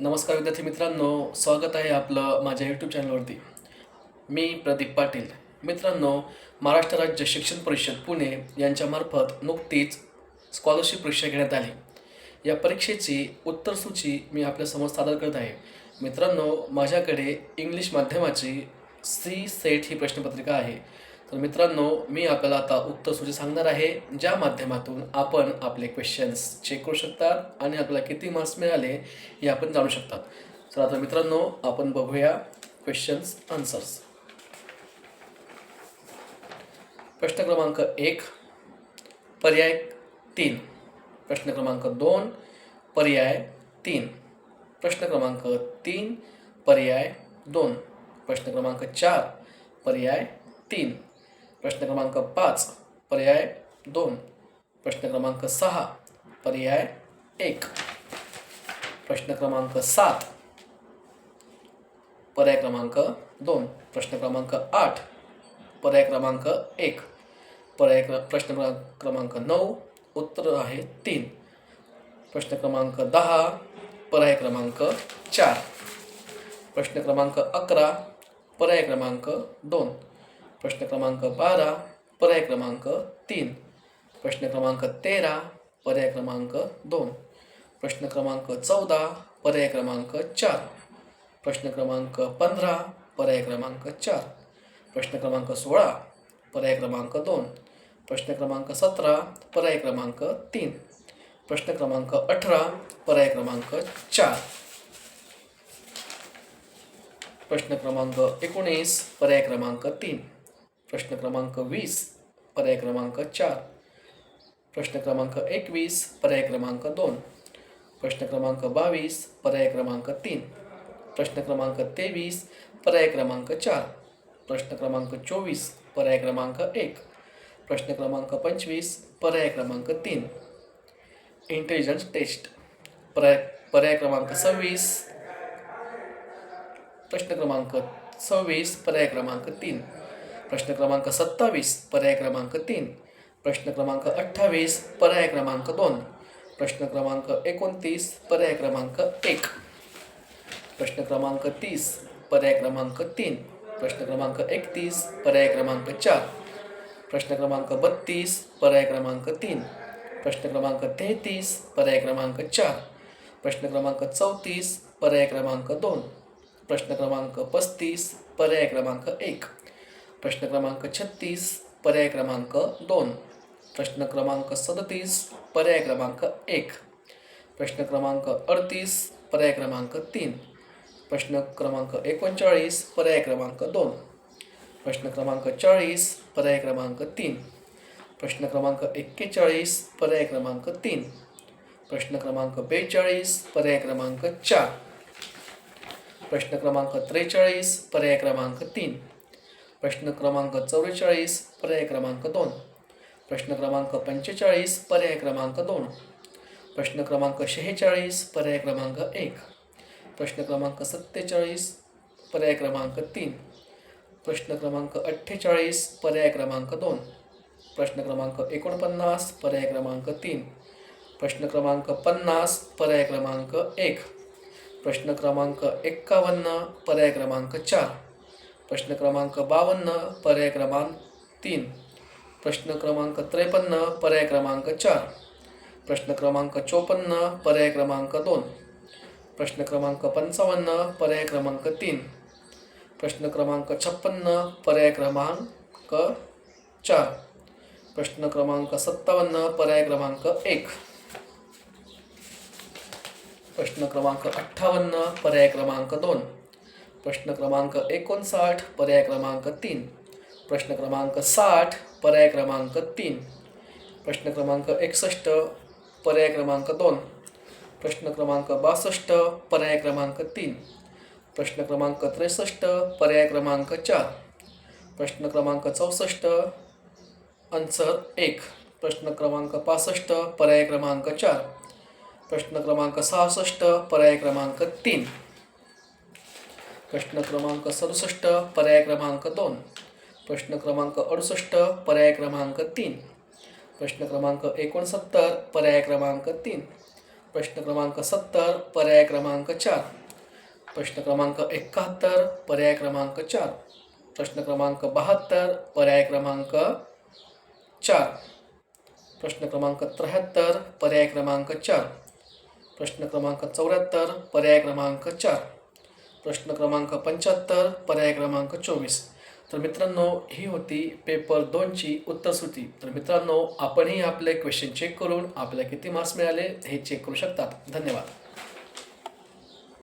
नमस्कार विद्यार्थी मित्रांनो स्वागत आहे आपलं माझ्या यूट्यूब चॅनलवरती मी प्रदीप पाटील. मित्रांनो महाराष्ट्र राज्य शिक्षण परिषद पुणे यांच्यामार्फत नुकतीच स्कॉलरशिप परीक्षा घेण्यात आली. या परीक्षेची उत्तरसूची मी आपल्यासमोर सादर करत आहे. मित्रांनो माझ्याकडे इंग्लिश माध्यमाची सी सेट ही प्रश्नपत्रिका आहे. तर मित्रांनो मी आपल्याला आता उत्तर सूची सांगणार आहे ज्या माध्यमातून आपण आपले क्वेश्चन्स चेक करू शकतात आणि आपल्याला किती मार्क्स मिळाले हे आपण जाणू शकतात. तर आता मित्रांनो आपण बघूया क्वेश्चन्स आन्सर्स प्रश्न क्रमांक एक पर्याय तीन. प्रश्न क्रमांक दोन पर्याय तीन. प्रश्न क्रमांक तीन पर्याय दोन. प्रश्न क्रमांक चार पर्याय तीन. प्रश्न क्रमांक पाच पर्याय दोन. प्रश्न क्रमांक सहा पर्याय एक. प्रश्न क्रमांक सात पर्याय क्रमांक दोन. प्रश्न क्रमांक आठ पर्याय क्रमांक एक. पर्याय क्र प्रश्न क्रमांक नऊ उत्तर आहे तीन. प्रश्न क्रमांक दहा पर्याय क्रमांक चार. प्रश्न क्रमांक अकरा पर्याय क्रमांक दोन. प्रश्न क्रमांक बारा पर्याय क्रमांक तीन. प्रश्न क्रमांक तेरा पर्याय क्रमांक दोन. प्रश्न क्रमांक चौदा पर्याय क्रमांक चार. प्रश्न क्रमांक पंधरा पर्याय क्रमांक चार. प्रश्न क्रमांक सोळा पर्याय क्रमांक दोन. प्रश्न क्रमांक सतरा पर्याय क्रमांक तीन. प्रश्न क्रमांक अठरा पर्याय क्रमांक चार. प्रश्न क्रमांक एकोणीस पर्याय क्रमांक तीन. प्रश्न क्रमांक वीस, पर्याय क्रमांक चार. प्रश्न क्रमांक एकवीस, पर्याय क्रमांक दोन. प्रश्न क्रमांक बावीस, पर्याय क्रमांक तीन. प्रश्न क्रमांक तेवीस, पर्याय क्रमांक चार. प्रश्न क्रमांक चोवीस, पर्याय क्रमांक एक. प्रश्न क्रमांक पंचवीस, पर्याय क्रमांक तीन. इंटेलिजन्स टेस्ट पर्याय पर्याय क्रमांक सव्वीस. प्रश्न क्रमांक सव्वीस, पर्याय क्रमांक तीन. प्रश्न क्रमांक सत्तावीस पर्याय क्रमांक तीन. प्रश्न क्रमांक अठ्ठावीस पर्याय क्रमांक दोन. प्रश्न क्रमांक एकोणतीस पर्याय क्रमांक एक. प्रश्न क्रमांक तीस पर्याय क्रमांक तीन. प्रश्न क्रमांक एकतीस पर्याय क्रमांक चार. प्रश्न क्रमांक बत्तीस पर्याय क्रमांक तीन. प्रश्न क्रमांक तेहतीस पर्याय क्रमांक चार. प्रश्न क्रमांक चौतीस पर्याय क्रमांक दोन. प्रश्न क्रमांक पस्तीस पर्याय क्रमांक एक. प्रश्न क्रमांक छत्तीस पर्याय क्रमांक दोन. प्रश्न क्रमांक सदतीस पर्याय क्रमांक एक. प्रश्न क्रमांक अडतीस पर्याय क्रमांक तीन. प्रश्न क्रमांक एकोणचाळीस पर्याय क्रमांक दोन. प्रश्न क्रमांक चाळीस पर्याय क्रमांक तीन. प्रश्न क्रमांक एक्केचाळीस पर्याय क्रमांक तीन. प्रश्न क्रमांक बेचाळीस पर्याय क्रमांक चार. प्रश्न क्रमांक त्रेचाळीस पर्याय क्रमांक तीन. प्रश्न क्रमांक चव्वेचाळीस पर्याय क्रमांक दोन. प्रश्न क्रमांक पंचेचाळीस पर्याय क्रमांक दोन. प्रश्न क्रमांक शेहेचाळीस पर्याय क्रमांक एक. प्रश्न क्रमांक सत्तेचाळीस पर्याय क्रमांक तीन. प्रश्न क्रमांक अठ्ठेचाळीस पर्याय क्रमांक दोन. प्रश्न क्रमांक एकोणपन्नास पर्याय क्रमांक तीन. प्रश्न क्रमांक पन्नास पर्याय क्रमांक एक. प्रश्न क्रमांक एक्कावन्न पर्याय क्रमांक चार. प्रश्न क्रमांक बावन्न पर्याय क्रमांक तीन. प्रश्न क्रमांक त्रेपन्न पर्याय क्रमांक चार. प्रश्न क्रमांक चोपन्न पर्याय क्रमांक दोन. प्रश्न क्रमांक पंचावन्न पर्याय क्रमांक तीन. प्रश्न क्रमांक छप्पन्न पर्याय क्रमांक चार. प्रश्न क्रमांक सत्तावन्न पर्याय क्रमांक एक. प्रश्न क्रमांक अठ्ठावन्न पर्याय क्रमांक दोन. प्रश्न क्रमांक एकोणसाठ पर्याय क्रमांक तीन. प्रश्न क्रमांक साठ पर्याय क्रमांक तीन. प्रश्न क्रमांक एकसष्ट पर्याय क्रमांक दोन. प्रश्न क्रमांक बासष्ट पर्याय क्रमांक तीन. प्रश्न क्रमांक त्रेसष्ट पर्याय क्रमांक चार. प्रश्न क्रमांक चौसष्ट आन्सर एक. प्रश्न क्रमांक पासष्ट पर्याय क्रमांक चार. प्रश्न क्रमांक सहासष्ट पर्याय क्रमांक तीन. प्रश्न क्रमांक सदुसष्ट पर्याय क्रमांक दोन. प्रश्न क्रमांक अडुसष्ट पर्याय क्रमांक तीन. प्रश्न क्रमांक एकोणसत्तर पर्याय क्रमांक तीन. प्रश्न क्रमांक सत्तर पर्याय क्रमांक चार. प्रश्न क्रमांक एकाहत्तर पर्याय क्रमांक चार. प्रश्न क्रमांक बहात्तर पर्याय क्रमांक चार. प्रश्न क्रमांक त्र्याहत्तर पर्याय क्रमांक चार. प्रश्न क्रमांक चौऱ्याहत्तर पर्याय क्रमांक चार. प्रश्न क्रमांक पंच्याहत्तर पर्याय क्रमांक चोवीस. तर मित्रांनो ही होती पेपर दोनची उत्तरसूची. तर मित्रांनो आपणही आपले क्वेश्चन चेक करून आपल्याला किती मार्क्स मिळाले हे चेक करू शकतात. धन्यवाद.